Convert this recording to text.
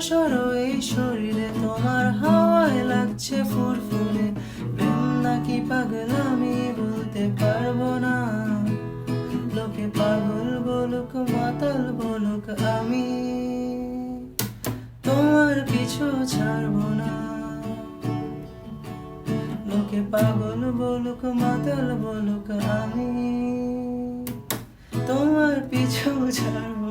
সড় এই শরীরে তোমার হাওয়ায় লাগছে প্রেম নাকি পাগল, আমি বলতে পারব না। লোকে পাগল বলুক, মাতাল বলুক, আমি তোমার পিছু ছাড়বো না। লোকে পাগল বলুক, মাতাল বলুক, আমি তোমার পিছু ছাড়